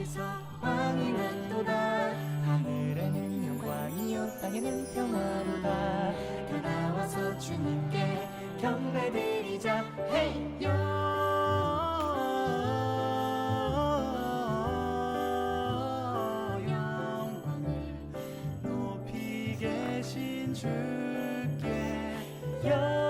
여기서 왕이 났도다. 하늘에는 영광이요 땅에는 평화로다. 다 나와서 주님께 경배드리자 헤이요 주께 영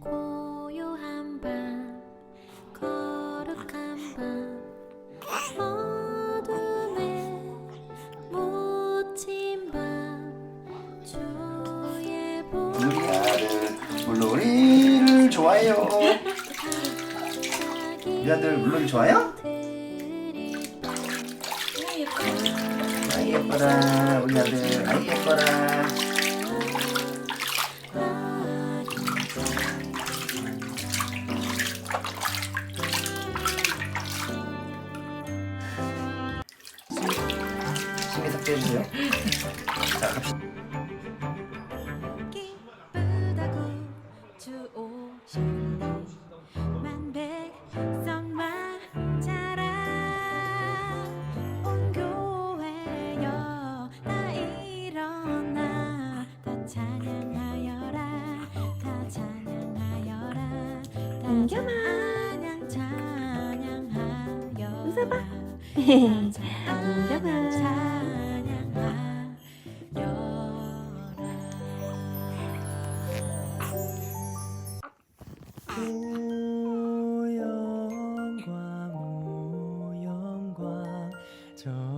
고요한 밤 거룩한 밤 어둠에 묻힌 밤 주의 보 아들 물놀이를 좋아해요. 우리 아들 물놀이 좋아요? 아이 예뻐라 우리 아들 아이 예뻐라 신기 삭제해 주세요 자 갑시다 기쁘다 오 영광 오 영광 저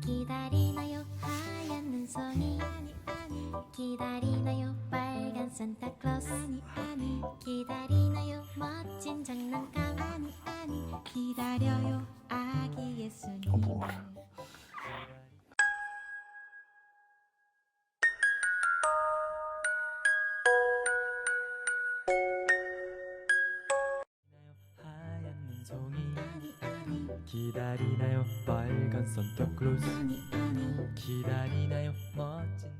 기다리나요? 하얀 눈송이. 기다리나요? 빨간 산타클로스. 기다리나요? 멋진 장난감. 기다려요 아기 예수님 기다리나요? 빨간 산타클로스 기다리나요? 멋진